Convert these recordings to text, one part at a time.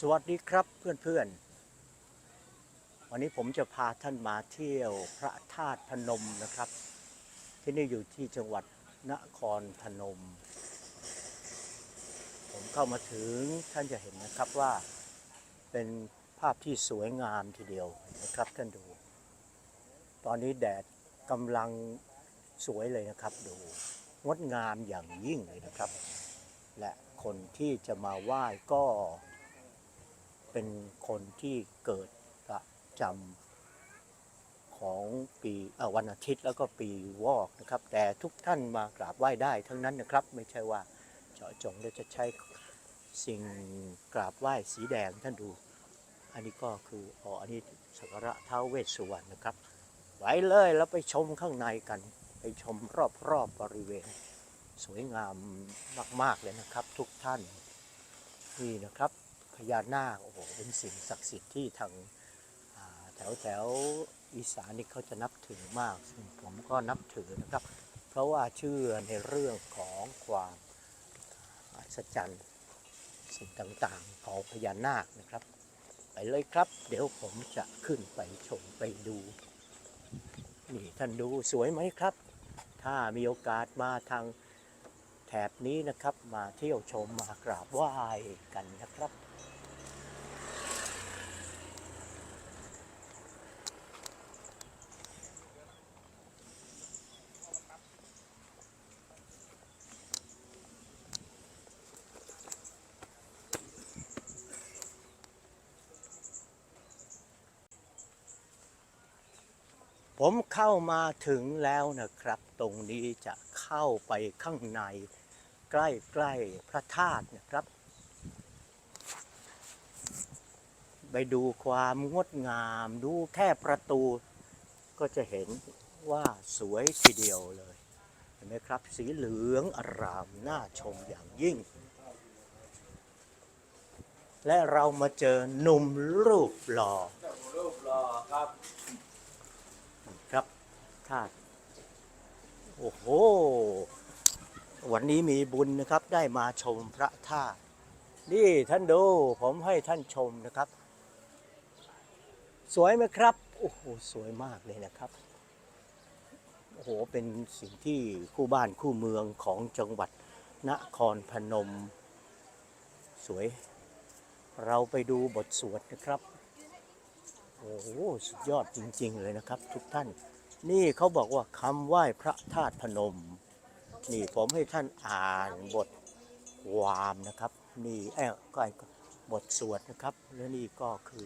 สวัสดีครับเพื่อนๆ วันนี้ผมจะพาท่านมาเที่ยวพระธาตุพนมนะครับ ที่นี่อยู่ที่จังหวัดนครพนม ผมเข้ามาถึงท่านจะเห็นนะครับว่าเป็นภาพที่สวยงามทีเดียวนะครับท่านดู ตอนนี้แดดกำลังสวยเลยนะครับดูงดงามอย่างยิ่งเลยนะครับ และคนที่จะมาไหว้ก็ เป็นคนที่เกิดประจำของปีวันอาทิตย์แล้วก็ปีวอกนะครับ แต่ทุกท่านมากราบไหว้ได้ทั้งนั้นนะครับ ไม่ใช่ว่าเจาะจงแล้วจะใช้สิ่งกราบไหว้สีแดงท่านดู อันนี้ก็คืออ๋ออันนี้สักการะท้าวเวสสุวรรณนะครับไว้เลยแล้วไปชมข้างในกัน ไปชมรอบๆบบริเวณ สวยงามมาก ๆ เลยนะครับ ทุกท่าน นี่นะครับ พญานาคโอ้โหเป็นสิ่งศักดิ์สิทธิ์ที่ทางแถวแถวอีสานนี่เขาจะนับถือมาก ซึ่งผมก็นับถือนะครับ เพราะว่าเชื่อในเรื่องของความอัศจรรย์สิ่งต่างๆ ของพญานาคนะครับ ไปเลยครับ เดี๋ยวผมจะขึ้นไปชมไปดู นี่ท่านดูสวยไหมครับ ถ้ามีโอกาสมาทางแถบนี้นะครับมาเที่ยวชมมากราบไหว้กันนะครับ ผมเข้ามาถึงแล้วนะครับ ตรงนี้จะเข้าไปข้างใน ใกล้ๆพระธาตุนะครับ ไปดูความงดงามดูแค่ประตู ก็จะเห็นว่าสวยทีเดียวเลย เห็นไหมครับ สีเหลืองอารามน่าชมอย่างยิ่ง และเรามาเจอหนุ่มรูปหล่อรูปรอครับครับ ธาตุโอ้โห วันนี้มีบุญนะครับได้มาชมพระธาตุนี่ท่านดูผมให้ท่านชมนะครับ สวยไหมครับ โอ้โห สวยมากเลยนะครับ โอ้โห เป็นสิ่งที่คู่บ้านคู่เมืองของจังหวัดนครพนม สวย เราไปดูบทสวดนะครับ โอ้โห สุดยอดจริง ๆ เลยนะครับ ทุกท่าน นี่เขาบอกว่าคำไหว้พระธาตุพนม นี่ผมให้ท่านอ่านบทความนะครับ นี่เอ้ยก็บทสวดนะครับ และนี่ก็คือ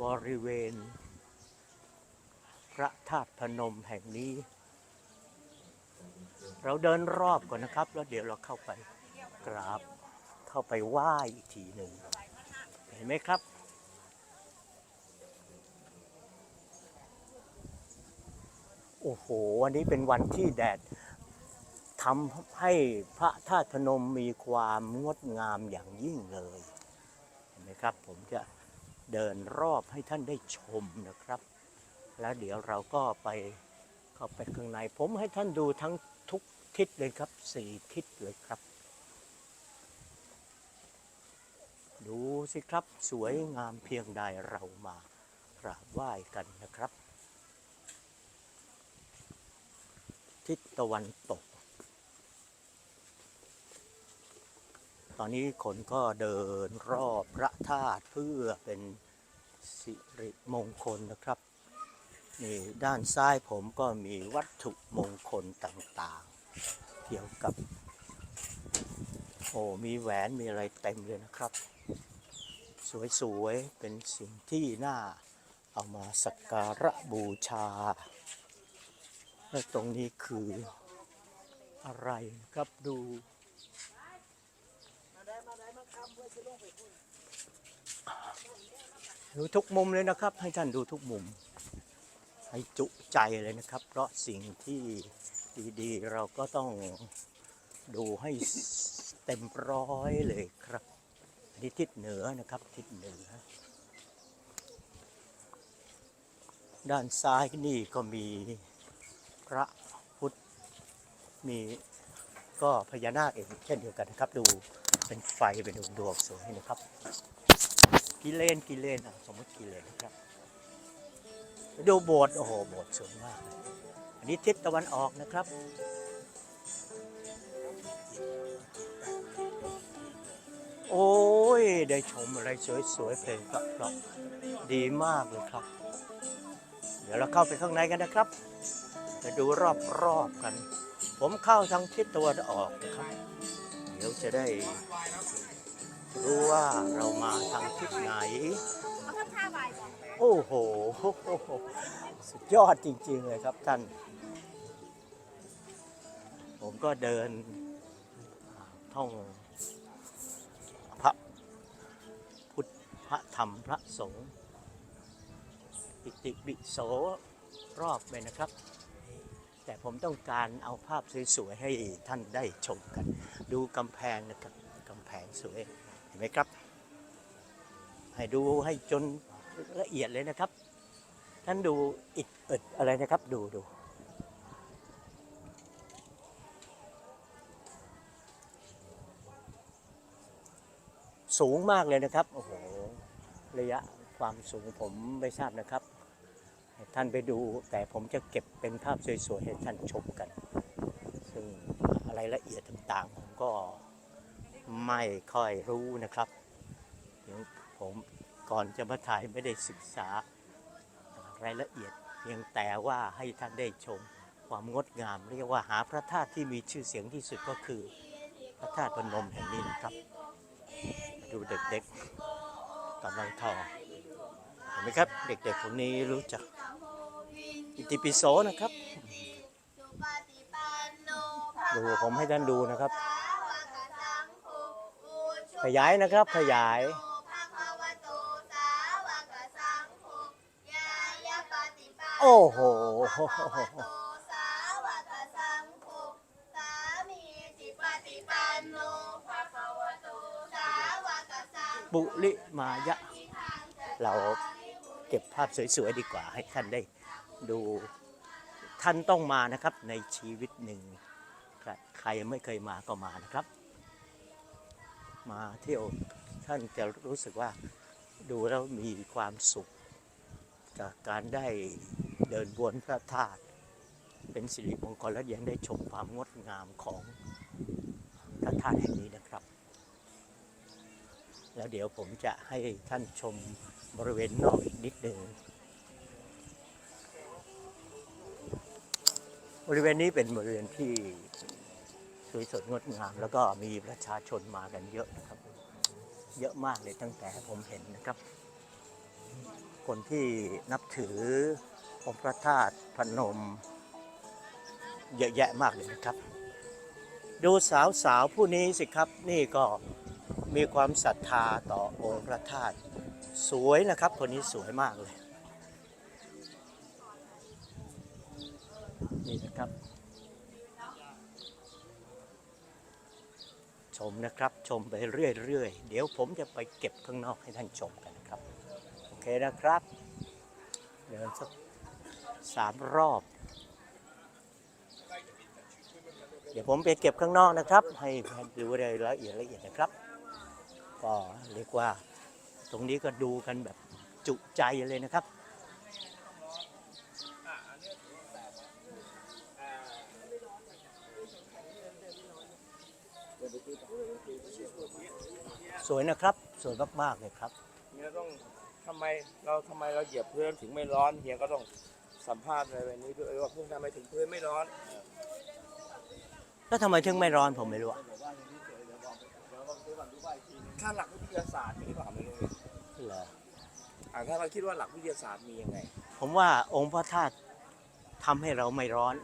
บริเวณ พระธาตุพนมแห่งนี้ เราเดินรอบก่อนนะครับ แล้วเดี๋ยวเราเข้าไปกราบเข้าไปไหว้อีกทีหนึ่งเห็นไหมครับ โอ้โห วันนี้เป็นวันที่แดดทำให้พระธาตุพนมมีความงดงามอย่างยิ่งเลยเห็นไหมครับ ผมจะเดินรอบให้ท่านได้ชมนะครับ แล้วเดี๋ยวเราก็ไปเข้าไปข้างใน ผมให้ท่านดูทั้งทุกทิศเลยครับสี่ทิศเลยครับ ดูสิครับสวยงามเพียงใดเรามากราบไหว้กันนะครับ ทิศตะวันตก ตอนนี้คนก็เดินรอบพระธาตุเพื่อเป็นสิริมงคลนะครับ นี่ด้านซ้ายผมก็มีวัตถุมงคลต่างๆ เกี่ยวกับ โอ้มีแหวนมีอะไรเต็มเลยนะครับ สวยๆ เป็นสิ่งที่น่าเอามาสักการะบูชา และตรงนี้คืออะไรครับดูดูทุกมุมเลยนะครับ ให้ท่านดูทุกมุม ให้จุใจเลยนะครับ เพราะสิ่งที่ดีๆ เราก็ต้องดูให้เต็มร้อยเลยครับนี่ทิศเหนือนะครับทิศเหนือ ด้านซ้ายนี่ก็มี ระพุทธมีก็พญานาคเองเช่นเดียวกันนะครับ ดูเป็นไฟเป็นดวงดวงสวยนะครับกิเลนกิเลนสมมติกิเลนนะครับดูโบสถ์โอ้โหโบสถ์สวยมากเลยอันนี้ทิศตะวันออกนะครับโอ้ย ได้ชมอะไรสวยๆเพลงเพราะๆดีมากเลยครับ เดี๋ยวเราเข้าไปข้างในกันนะครับ จะดูรอบๆกัน ผมเข้าทางทิศตะวันออกนะครับ เดี๋ยวจะได้รู้ว่าเรามาทางทิศไหน โอ้โห สุดยอดจริงๆเลยครับท่าน ผมก็เดินท่องพระพุทธพระธรรมพระสงฆ์ปิติบิโสรอบเลยนะครับ แต่ผมต้องการเอาภาพสวยๆให้ท่านได้ชมกัน ดูกำแพงนะครับกำแพงสวยเห็นไหมครับ ให้ดูให้จนละเอียดเลยนะครับ ท่านดูอิดเอิดอะไรนะครับดูดูสูงมากเลยนะครับโอ้โหระยะความสูงผมไม่ทราบนะครับ ท่านไปดู แต่ผมจะเก็บเป็นภาพสวยๆให้ท่านชมกัน ซึ่งอะไรละเอียดต่างๆ ผมก็ไม่ค่อยรู้นะครับเดี๋ยวผมก่อนจะมาถ่ายไม่ได้ศึกษารายละเอียด เพียงแต่ว่าให้ท่านได้ชมความงดงาม เรียกว่าหาพระธาตุที่มีชื่อเสียงที่สุดก็คือ พระธาตุพนมแห่งนี้นะครับ ดูเด็กๆกำลังทอเห็นไหมครับ เด็กๆคนนี้รู้จัก อิติปิโสนะครับ ดูผมให้ท่านดูนะครับ ขยายนะครับขยายโอ้โหบุริมายะ เราเก็บภาพสวยๆดีกว่าให้ท่านได้ ดูท่านต้องมานะครับในชีวิตหนึ่งใครไม่เคยมาก็มานะครับ มาเที่ยวท่านจะรู้สึกว่าดูแล้วมีความสุข จากการได้เดินบนพระธาตุเป็นสิริมงคลและยังได้ชมความงดงามของพระธาตุแห่งนี้นะครับ แล้วเดี๋ยวผมจะให้ท่านชมบริเวณนอกอีกนิดหนึ่ง บริเวณนี้เป็นบริเวณที่สวยสดงดงาม แล้วก็มีประชาชนมากันเยอะนะครับ เยอะมากเลยตั้งแต่ผมเห็นนะครับ คนที่นับถือองค์พระธาตุพนม เยอะแยะมากเลยนะครับ ดูสาวสาวผู้นี้สิครับ นี่ก็มีความศรัทธาต่อองค์พระธาตุสวยนะครับ คนนี้สวยมากเลย นี่นะครับ ชมนะครับชมไปเรื่อยๆ เดี๋ยวผมจะไปเก็บข้างนอกให้ท่านชมกันนะครับ โอเคนะครับ เดินสักสามรอบ เดี๋ยวผมไปเก็บข้างนอกนะครับ ให้ดูรายละเอียดละเอียดนะครับ ก็เรียกว่าตรงนี้ก็ดูกันแบบจุใจเลยนะครับ สวยนะครับ สวยมากๆเลยครับเฮียต้องทำไมเราทำไมเราเหยียบพื้นถึงไม่ร้อนเฮียก็ต้องสัมภาษณ์ในวันนี้ด้วยว่าพื้นทำไมถึงพื้นไม่ร้อนแล้วทำไมถึงไม่ร้อนผมไม่รู้อะถ้าหลักวิทยาศาสตร์มีหรือเปล่าไม่รู้เหรออ่าถ้าเราคิดว่าหลักวิทยาศาสตร์มียังไง ผมว่าองค์พระธาตุทำให้เราไม่ร้อน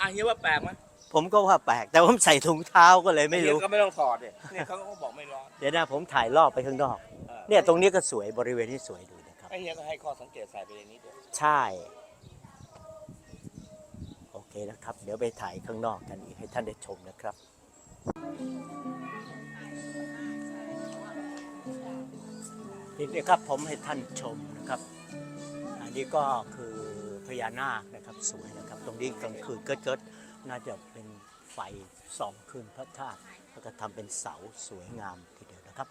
อะเฮียว่าแปลกไหม ผมก็ว่าแปลก แต่ผมใส่ถุงเท้าก็เลยไม่รู้เฮียก็ไม่ต้องถอดเนี่ยเนี่ยเขาก็บอกไม่ร้อนเดี๋ยวนะผมถ่ายรอบไปข้างนอก ออเนี่ยตรงนี้ก็สวยบริเวณนี้สวยดูนะครับ ไอ้เฮียก็ให้ข้อสังเกตใส่ไปในนี้ด้วยใช่ โอเคนะครับ เดี๋ยวไปถ่ายข้างนอกกันอีกให้ท่านได้ชมนะครับ นี่นะครับผมให้ท่านชมนะครับ อันนี้ก็คือพญานาคนะครับสวยนะครับ ตรงนี้กลางคืนเกิดๆ น่าจะเป็นไฟส่องขึ้นพระธาตุแล้วก็ทำเป็นเสาสวยงามทีเดียวนะครับ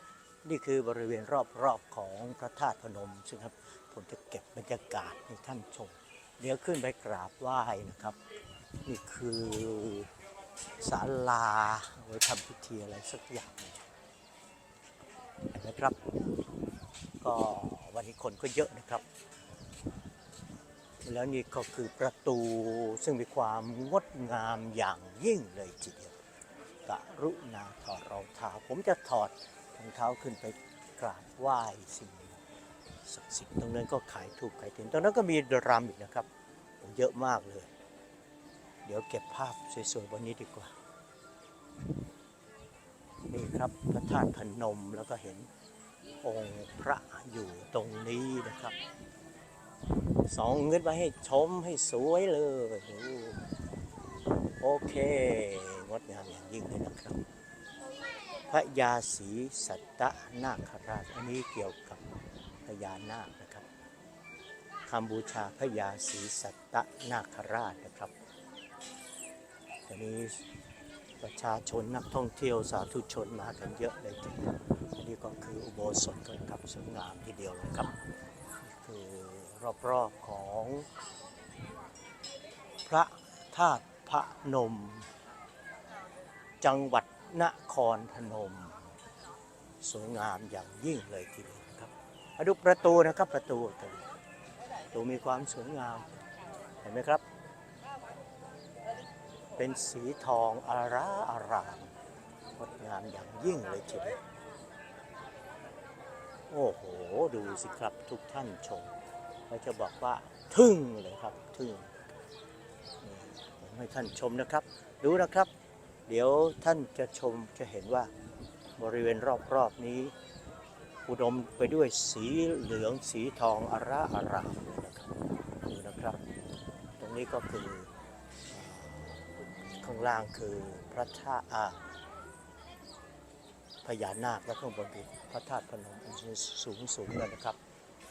นี่คือบริเวณรอบๆของพระธาตุพนมซึ่งครับผมจะเก็บบรรยากาศให้ท่านชม เดี๋ยวขึ้นไปกราบไหว้นะครับ นี่คือศาลาไว้ทำพิธีอะไรสักอย่างนึ่งเห็นไหมครับ ก็วันนี้คนก็เยอะนะครับ แล้วนี่ก็คือประตูซึ่งมีความงดงามอย่างยิ่งเลยทีเดียวกรุณาถอดรองเท้า ผมจะถอดรองเท้าขึ้นไปกราบไหว้สิ่งศักดิ์สิทธิ์ตรงนั้นก็ขายถูกขายถึงตรงนั้นก็มีดรำอีกนะครับ เยอะมากเลย เดี๋ยวเก็บภาพสวยๆวันนี้ดีกว่า นี่ครับพระธาตุพนมแล้วก็เห็นองค์พระอยู่ตรงนี้นะครับ สองเงินมาให้ชมให้สวยเลย โอเค งดงามอย่างยิ่งเลยนะครับ พระยาศรีสัตตนาคราช อันนี้เกี่ยวกับพญานาคนะครับคำบูชาพระยาศรีสัตตนาคราชนะครับอันนี้ประชาชนนักท่องเที่ยวสาธุชนมากันเยอะเลยทีเดียวอันนี้ก็คืออุโบสถก็นครับสวยงามทีเดียวนะครับ รอบๆของ พระธาตุพระนม จังหวัดนครพนม สวยงามอย่างยิ่งเลยทีเดียวนะครับมาดูประตูนะครับประตูประตูมีความสวยงามเห็นไหมครับ เป็นสีทองอาราอารามงดงามอย่างยิ่งเลยทีเดียวโอ้โห ดูสิครับทุกท่านชม เราจะบอกว่าทึ่งเลยครับทึ่งผมให้ท่านชมนะครับดูนะครับ เดี๋ยวท่านจะชมจะเห็นว่าบริเวณรอบๆนี้ อุดมไปด้วยสีเหลืองสีทองอาราอารามนะครับดูนะครับ ตรงนี้ก็คือข้างล่างคือพระธาตุอาพญานาคและข้างบนคือพระธาตุพนมสูงสูงเลยนะครับ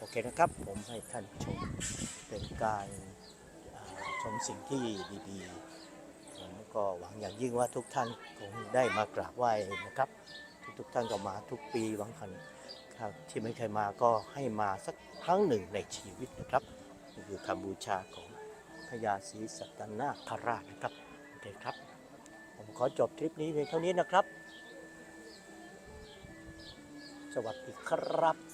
โอเคนะครับ ผมให้ท่านชมเป็นการชมสิ่งที่ดีๆ ผมก็หวังอย่างยิ่งว่าทุกท่านคงได้มากราบไหว้นะครับ ทุกๆท่านก็มาทุกปีบางครั้งครับที่ไม่เคยมาก็ให้มาสักครั้งหนึ่งในชีวิตนะครับนี่คือคำบูชาของพญาศรีสัตนาคราชนะครับโอเคครับ ผมขอจบทริปนี้เพียงเท่านี้นะครับ สวัสดีครับ